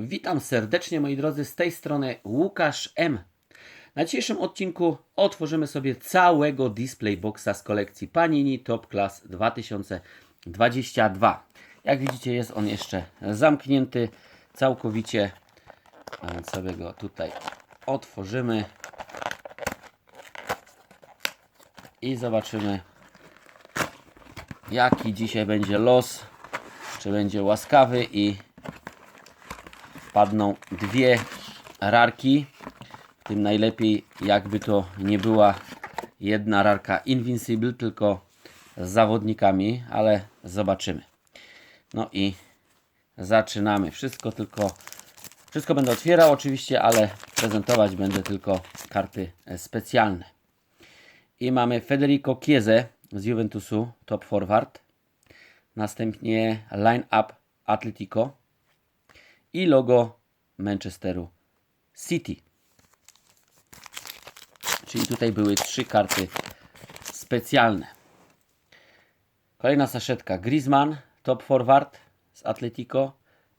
Witam serdecznie moi drodzy, z tej strony Łukasz M. Na dzisiejszym odcinku otworzymy sobie całego display boxa z kolekcji Panini Top Class 2022. Jak widzicie jest on jeszcze zamknięty całkowicie. A więc sobie go tutaj otworzymy i zobaczymy jaki dzisiaj będzie los, czy będzie łaskawy i padną dwie rarki. W tym najlepiej jakby to nie była jedna rarka Invincible, tylko z zawodnikami, ale zobaczymy. No i zaczynamy. Wszystko tylko wszystko będę otwierał oczywiście, ale prezentować będę tylko karty specjalne. I mamy Federico Chiese z Juventusu, top forward. Następnie line up Atletico i logo Manchesteru City. Czyli tutaj były trzy karty specjalne. Kolejna saszetka Griezmann, top forward z Atletico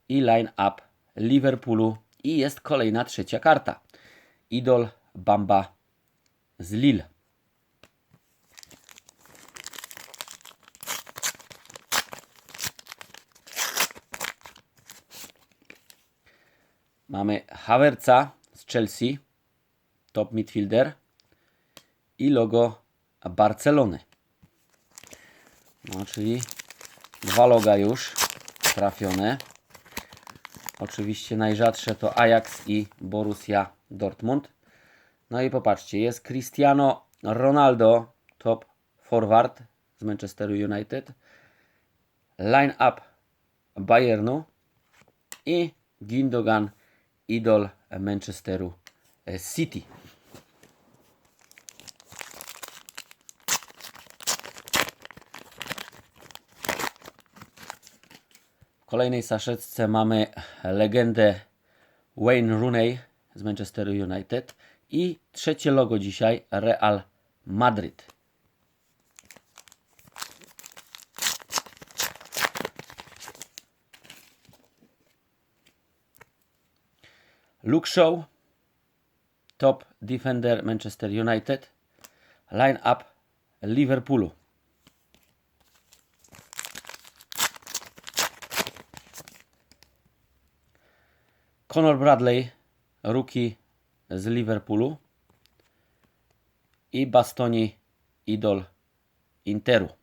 i line up Liverpoolu i jest kolejna trzecia karta. Idol Bamba z Lille. Mamy Havertza z Chelsea, top midfielder i logo Barcelony. No, czyli dwa loga już trafione. Oczywiście najrzadsze to Ajax i Borussia Dortmund. No i popatrzcie, jest Cristiano Ronaldo, top forward z Manchesteru United. Line up Bayernu i Gindogan idol Manchesteru City. W kolejnej saszetce mamy legendę Wayne Rooney z Manchesteru United i trzecie logo dzisiaj Real Madrid. Luke Shaw, top defender Manchester United, line up Liverpoolu. Conor Bradley, rookie z Liverpoolu i Bastoni, idol Interu.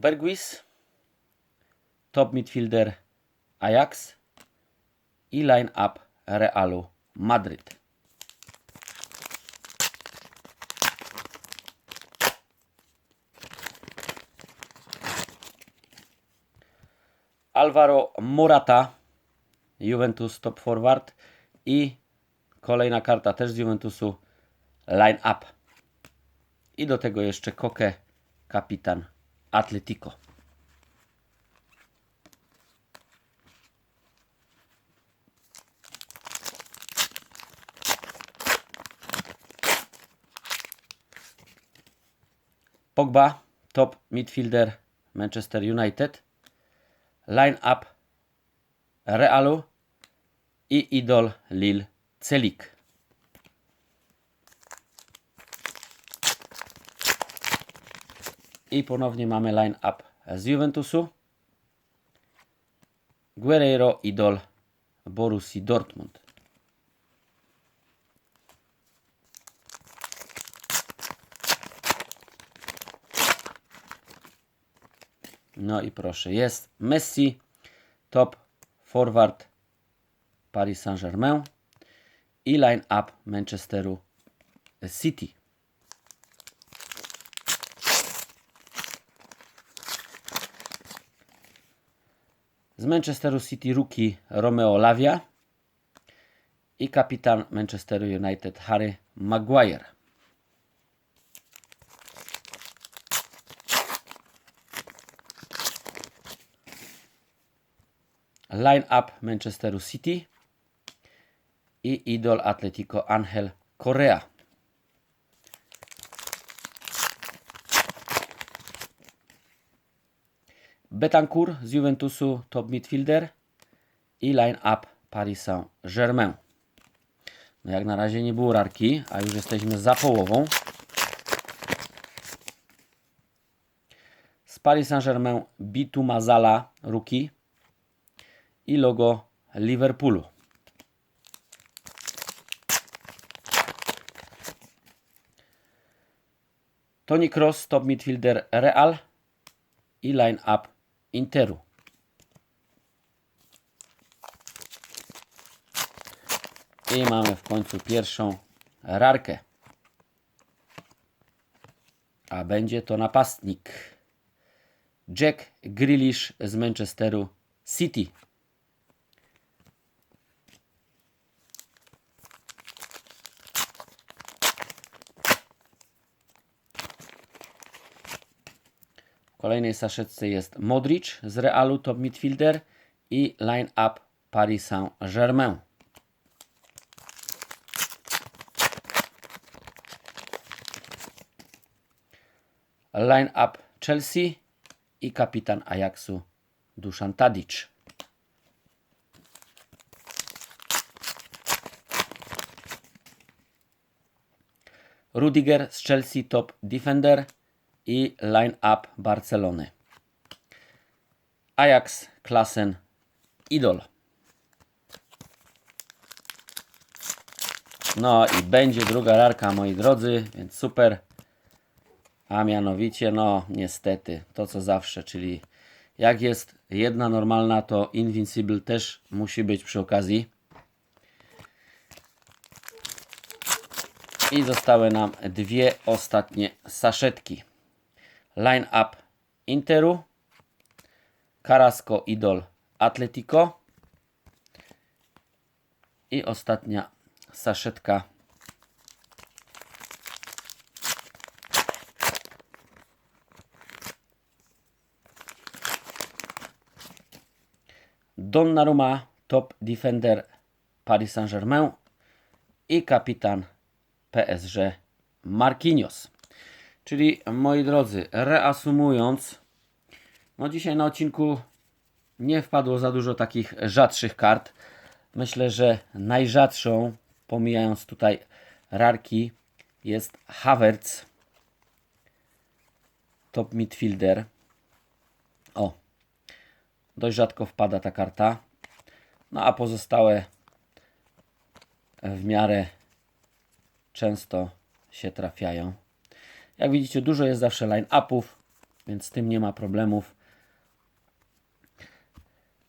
Bergwis, top midfielder Ajax i line up Realu Madryt. Alvaro Morata, Juventus top forward i kolejna karta też z Juventusu line up. I do tego jeszcze Koke, kapitan Atletico. Pogba, top midfielder Manchester United. Line up Realu i idol Lil Celik. I ponownie mamy line up z Juventusu. Guerreiro, idol Borussii Dortmund. No i proszę, jest Messi, top forward Paris Saint-Germain i line up Manchesteru City. Z Manchesteru City rookie Romeo Lavia i kapitan Manchesteru United Harry Maguire. Line up Manchesteru City i idol Atletico Angel Correa. Betancourt z Juventusu, top midfielder i line-up Paris Saint-Germain. No jak na razie nie było rarki, a już jesteśmy za połową. Z Paris Saint-Germain Bitu Mazala, Ruki i logo Liverpoolu. Tony Cross, top midfielder Real i line-up Interu. I mamy w końcu pierwszą rarkę. A będzie to napastnik. Jack Grealish z Manchesteru City. Kolejnej saszetce jest Modric z Realu, top midfielder i line-up Paris Saint-Germain. Line-up Chelsea i kapitan Ajaxu Dusan Tadic. Rudiger z Chelsea top defender i line-up Barcelony. Ajax Klassen Idol. No i będzie druga rarka, moi drodzy, więc super. A mianowicie, no niestety, to co zawsze, czyli jak jest jedna normalna, to Invincible też musi być przy okazji. I zostały nam dwie ostatnie saszetki. Line up Interu, Carrasco Idol Atletico i ostatnia saszetka Donnarumma, top defender Paris Saint-Germain i kapitan PSG Marquinhos. Czyli moi drodzy, reasumując, no dzisiaj na odcinku nie wpadło za dużo takich rzadszych kart. Myślę, że najrzadszą, pomijając tutaj rarki, jest Havertz, top midfielder. O, dość rzadko wpada ta karta. No a pozostałe w miarę często się trafiają. Jak widzicie, dużo jest zawsze line-upów, więc z tym nie ma problemów.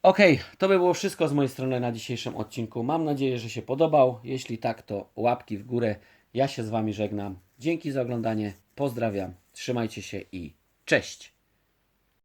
Ok, to by było wszystko z mojej strony na dzisiejszym odcinku. Mam nadzieję, że się podobał. Jeśli tak, to łapki w górę. Ja się z Wami żegnam. Dzięki za oglądanie. Pozdrawiam. Trzymajcie się i cześć.